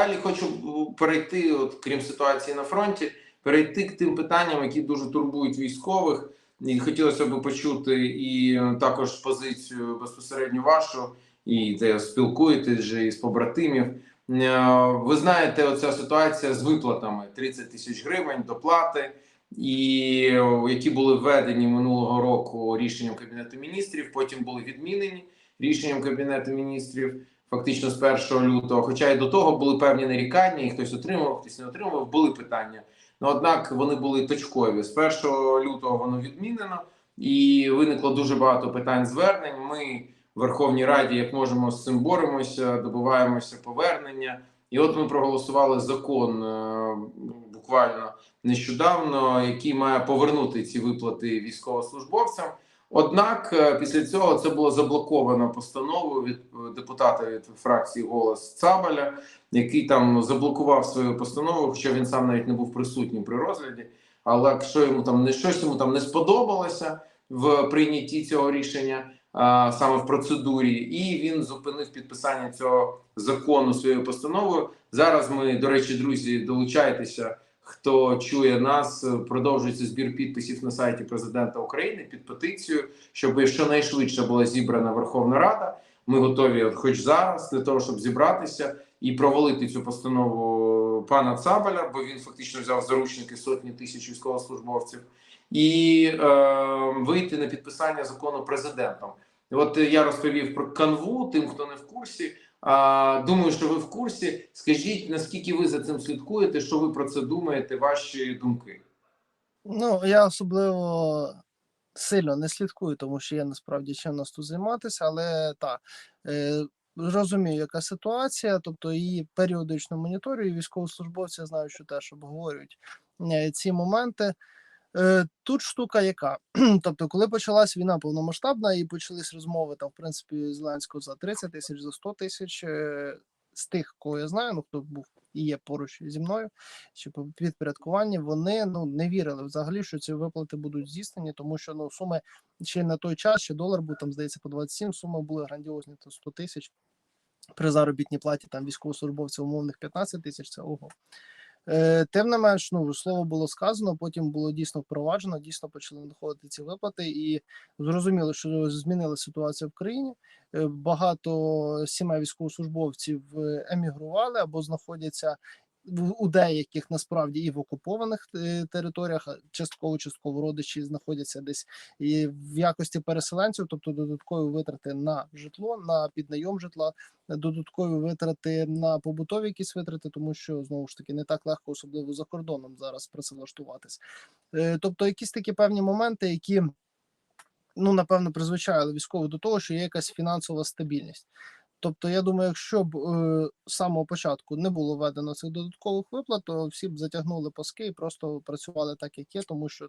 Далі хочу перейти, от крім ситуації на фронті, перейти к тим питанням, які дуже турбують військових. І хотілося б почути і е, також позицію безпосередньо вашу, і де спілкуєтесь вже із побратимів. Е, Ви знаєте, оця ситуація з виплатами 30 тисяч гривень доплати, і е, які були введені минулого року рішенням Кабінету міністрів, потім були відмінені рішенням Кабінету міністрів фактично з 1 лютого. Хоча і до того були певні нарікання, і хтось отримував, хтось не отримував, були питання. Ну, однак вони були точкові. З 1 лютого воно відмінено, і виникло дуже багато питань звернень. Ми в Верховній Раді, як можемо, з цим боремося, добиваємося повернення. І от ми проголосували закон е, буквально нещодавно, який має повернути ці виплати військовослужбовцям. Однак е, після цього це було заблоковано постановою від е, депутата від фракції Голос Цабаля, який там заблокував свою постанову, хоча він сам навіть не був присутнім при розгляді. Але якщо йому там не щось йому там не сподобалося в прийнятті цього рішення, а, саме в процедурі, і він зупинив підписання цього закону своєю постановою. Зараз ми, до речі, друзі, долучайтеся. Хто чує нас, продовжується збір підписів на сайті президента України під петицію, щоб щонайшвидше була зібрана Верховна Рада. Ми готові, от хоч зараз, для того, щоб зібратися і провалити цю постанову пана Цабаля, бо він фактично взяв заручники сотні тисяч військовослужбовців, і е, вийти на підписання закону президентом. От я розповів про канву, тим, хто не в курсі. Думаю, що ви в курсі. Скажіть, наскільки ви за цим слідкуєте? Що ви про це думаєте? Ваші думки? Ну, я особливо сильно не слідкую, тому що є насправді чим нас тут займатися, але так, е, розумію, яка ситуація, тобто її періодично моніторюю, військовослужбовці знають, що теж обговорюють е, ці моменти. Е, Тут штука яка? Тобто, коли почалась війна повномасштабна і почались розмови там, в принципі, Зеленського за 30 тисяч, за 100 тисяч, е, з тих, кого я знаю, ну хто був і є поруч зі мною, чи по підпорядкуванні, вони ну не вірили взагалі, що ці виплати будуть здійснені, тому що ну суми ще на той час, ще долар був там, здається, по 27, суми були грандіозні, то 100 тисяч. При заробітній платі там військовослужбовців умовних 15 тисяч, це ого. Е, Тим не менш, ну слово було сказано, потім було дійсно впроваджено, дійсно почали надходити ці виплати, і зрозуміло, що змінила ситуація в країні. Е, Багато сімей військовослужбовців е, емігрували або знаходяться у деяких насправді і в окупованих е, територіях, частково частково родичі знаходяться десь і в якості переселенців, тобто додаткові витрати на житло, на піднайом житла, додаткові витрати на побутові якісь витрати, тому що знову ж таки не так легко, особливо за кордоном зараз працевлаштуватись. Е, Тобто, якісь такі певні моменти, які ну напевно призвичайили військових до того, що є якась фінансова стабільність. Тобто, я думаю, якщо б е, з самого початку не було введено цих додаткових виплат, то всі б затягнули паски і просто працювали так, як є, тому що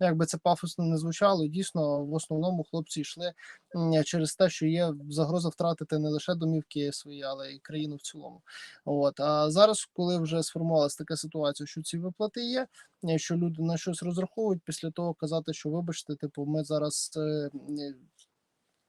ну, якби це пафосно не звучало, дійсно в основному хлопці йшли м, через те, що є загроза втратити не лише домівки свої, але й країну в цілому. От а зараз, коли вже сформувалася така ситуація, що ці виплати є, е, що люди на щось розраховують, після того казати, що вибачте, типу, ми зараз. е, е,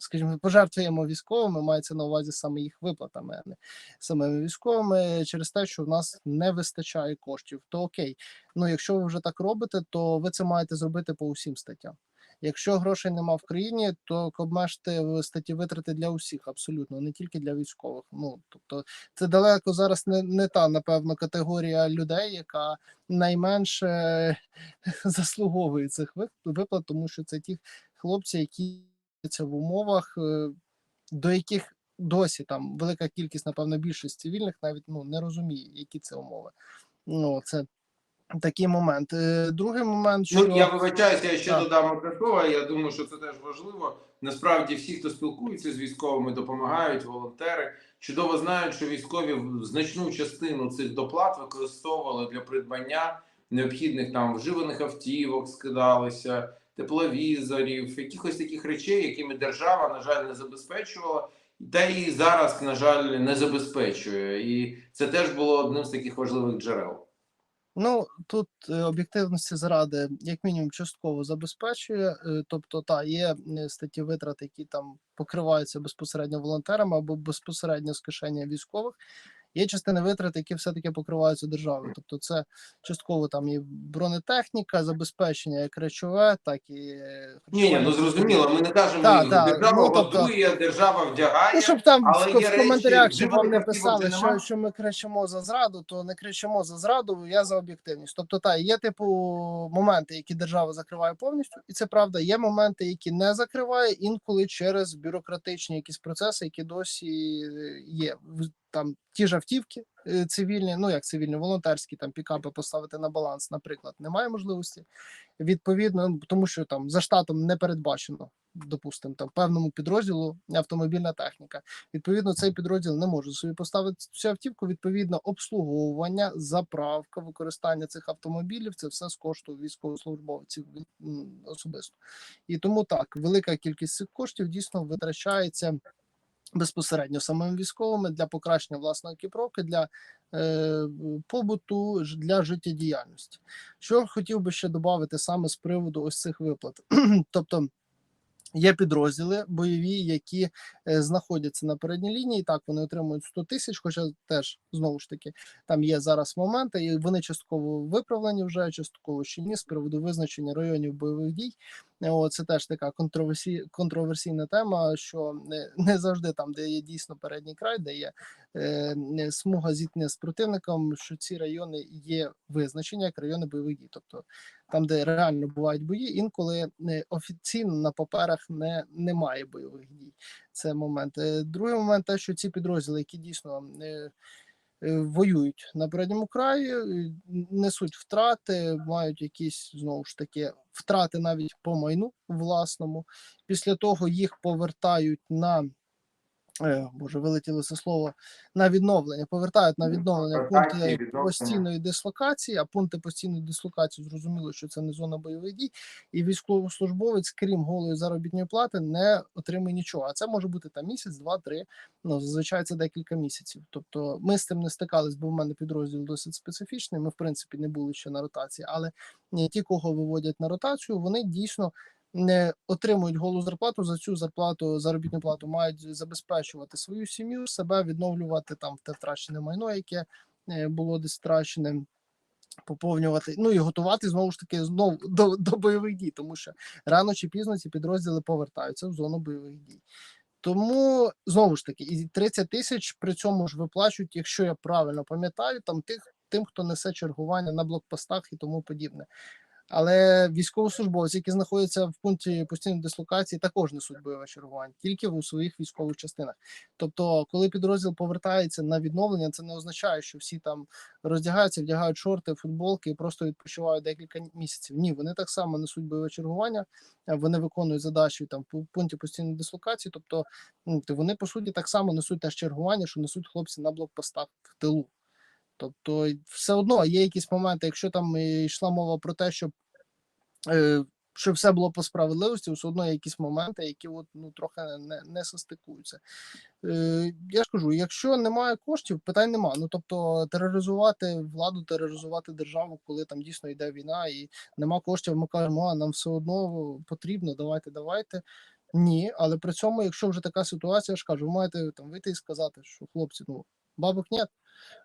Скажімо, пожертвуємо військовими, мається на увазі саме їх виплатами, а не самими військовими, через те, що в нас не вистачає коштів. То окей, ну якщо ви вже так робите, то ви це маєте зробити по усім статтям. Якщо грошей нема в країні, то обмежте статті витрати для усіх, абсолютно, не тільки для військових. Ну тобто, це далеко зараз не, не та напевно категорія людей, яка найменше заслуговує цих виплат, тому що це ті хлопці, які в умовах, е, до яких досі там велика кількість, напевно, більшість цивільних навіть ну не розуміє, які це умови. Ну це такий момент. Е, Другий момент, що Ну я вибачаюся, я ще Так. додам одне слово. Я думаю, що це теж важливо. Насправді, всі, хто спілкується з військовими, допомагають, волонтери, чудово знають, що військові значну частину цих доплат використовували для придбання необхідних там вживаних автівок, скидалися, тепловізорів, якихось таких речей, якими держава, на жаль, не забезпечувала. Та і зараз, на жаль, не забезпечує, і це теж було одним з таких важливих джерел. Ну тут е, об'єктивності заради, як мінімум, частково забезпечує. Е, Тобто, та є е, статті витрат, які там покриваються безпосередньо волонтерами або безпосередньо з кишені військових. Є частина витрат, які все-таки покриваються державою. Тобто, це частково там і бронетехніка, забезпечення як речове, так і Ні, ні, ну зрозуміло. Ми не кажемо, Так, так, держава ну, тобто- готує, держава вдягає. Ну, щоб там але в, є в речі, коментарях, щоб вам не живих писали, що, нема. що ми кричимо за зраду, то не кричимо за зраду, я за об'єктивність. Тобто, та є типу моменти, які держава закриває повністю, і це правда. Є моменти, які не закриває інколи через бюрократичні якісь процеси, які досі е, є. В- Там ті ж автівки е, цивільні, ну як цивільні, волонтерські там пікапи поставити на баланс, наприклад, немає можливості. Відповідно, ну, тому що там за штатом не передбачено, допустимо, там певному підрозділу автомобільна техніка. Відповідно, цей підрозділ не може собі поставити цю автівку. Відповідно, обслуговування, заправка, використання цих автомобілів це все з кошту військовослужбовців особисто. І тому так, велика кількість цих коштів дійсно витрачається безпосередньо самими військовими для покращення власної екіпровки, для е, побуту, для життєдіяльності. Що хотів би ще додати саме з приводу ось цих виплат, тобто. Є підрозділи бойові, які е, знаходяться на передній лінії. Так, вони отримують 100 тисяч, хоча теж знову ж таки там є зараз моменти, і вони частково виправлені вже, частково ще ні з приводу визначення районів бойових дій. Це теж така контроверсі... контроверсійна тема, що не, не завжди там, де є дійсно передній край, де є е, не- смуга зіткнення з противником, що ці райони є визначені як райони бойових дій. Тобто там, де реально бувають бої, інколи е, офіційно на паперах не, немає бойових дій. Це момент. Е, Другий момент, те, що ці підрозділи, які дійсно е, воюють на передньому краї, е, несуть втрати, мають якісь знову ж таки втрати навіть по майну власному. Після того їх повертають на. Е, Боже, вилетіло це слово на відновлення. Повертають на відновлення пункти постійної дислокації, а пункти постійної дислокації зрозуміло, що це не зона бойових дій, і військовослужбовець, крім голої заробітної плати, не отримує нічого. А це може бути там місяць, два, три. Ну зазвичай це декілька місяців. Тобто ми з цим не стикались, бо в мене підрозділ досить специфічний. Ми в принципі не були ще на ротації, але ті, кого виводять на ротацію, вони дійсно. Не отримують голу зарплату за цю зарплату, заробітну плату мають забезпечувати свою сім'ю, себе відновлювати там те втрачене майно, яке е, було десь втрачене, поповнювати, ну і готувати знову ж таки знову до, до бойових дій, тому що рано чи пізно ці підрозділи повертаються в зону бойових дій. Тому знову ж таки, і 30 тисяч при цьому ж виплачують, якщо я правильно пам'ятаю, там тих тим, хто несе чергування на блокпостах і тому подібне. Але військовослужбовці, які знаходяться в пункті постійної дислокації, також несуть бойове чергування тільки у своїх військових частинах. Тобто, коли підрозділ повертається на відновлення, це не означає, що всі там роздягаються, вдягають шорти, футболки і просто відпочивають декілька місяців. Ні, вони так само несуть бойове чергування, е, вони виконують задачі там в пункті постійної дислокації. Тобто, ну, вони по суті так само несуть теж чергування, що несуть хлопці на блокпостах в тилу. Тобто, все одно є якісь моменти, якщо там йшла мова про те, щоб, щоб все було по справедливості, все одно є якісь моменти, які от, ну, трохи не, не состикуються. Е, я ж кажу, якщо немає коштів, питань нема. Ну тобто тероризувати владу, тероризувати державу, коли там дійсно йде війна і нема коштів, ми кажемо, а нам все одно потрібно, давайте, давайте. Ні, але при цьому, якщо вже така ситуація, я ж кажу, ви маєте там вийти і сказати, що хлопці, ну бабок нет.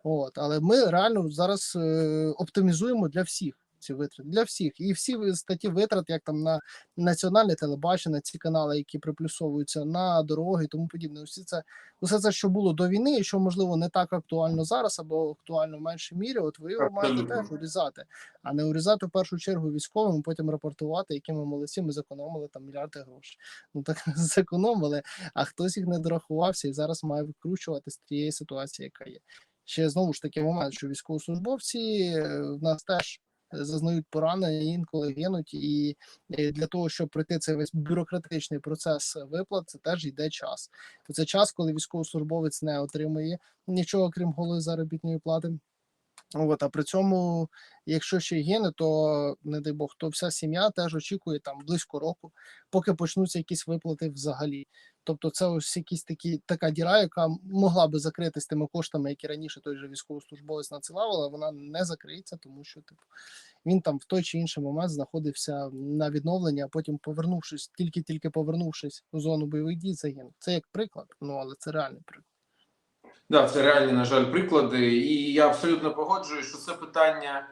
От, але ми реально зараз е, оптимізуємо для всіх ці витрати, для всіх. І всі статті витрат, як там на національне телебачення, ці канали, які приплюсовуються на дороги і тому подібне. Усі це, усе це, що було до війни, і що можливо не так актуально зараз, або актуально в меншій мірі. От ви його маєте теж урізати, а не урізати в першу чергу військовим, потім рапортувати, які ми молодці, ми зекономили там мільярди грошей. Ну так зекономили, а хтось їх не дорахувався і зараз має викручувати з тієї ситуації, яка є. Ще знову ж таки момент, що військовослужбовці е, в нас теж зазнають поранення, інколи гинуть, і е, для того, щоб пройти цей весь бюрократичний процес виплат, це теж йде час. Це час, коли військовослужбовець не отримує нічого, крім голої заробітної плати. От, а при цьому, якщо ще гине, то не дай Бог, то вся сім'я теж очікує там близько року, поки почнуться якісь виплати взагалі. Тобто, це ось якісь такі така діра, яка могла би закритись тими коштами, які раніше той же військовослужбовець надсилав, але вона не закриється, тому що типу він там в той чи інший момент знаходився на відновленні, а потім повернувшись, тільки-тільки повернувшись у зону бойових дій, загинув. Це як приклад, ну але це реальний приклад. Да, це реальні, на жаль, приклади. І я абсолютно погоджуюсь, що це питання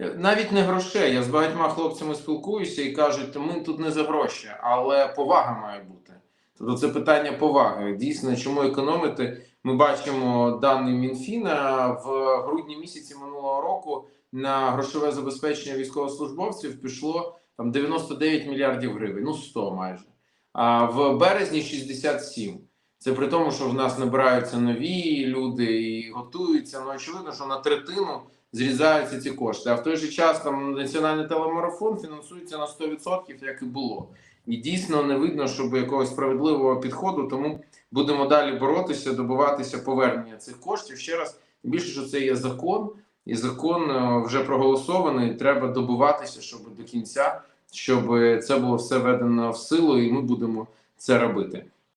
е, навіть не грошей. Я з багатьма хлопцями спілкуюся і кажуть, ми тут не за гроші, але повага має бути. Тобто це питання поваги. Дійсно, чому економити? Ми бачимо дані Мінфіна в грудні місяці минулого року на грошове забезпечення військовослужбовців пішло там 99 мільярдів гривень, ну 100 майже. А в березні 67. Це при тому, що в нас набираються нові люди і готуються. Ну очевидно, що на третину зрізаються ці кошти. А в той же час там національний телемарафон фінансується на 100%, як і було. І дійсно не видно, щоб якогось справедливого підходу. Тому будемо далі боротися, добиватися повернення цих коштів. Ще раз більше, що це є закон, і закон е, вже проголосований. Треба добиватися, щоб до кінця, щоб це було все введено в силу, і ми будемо це робити.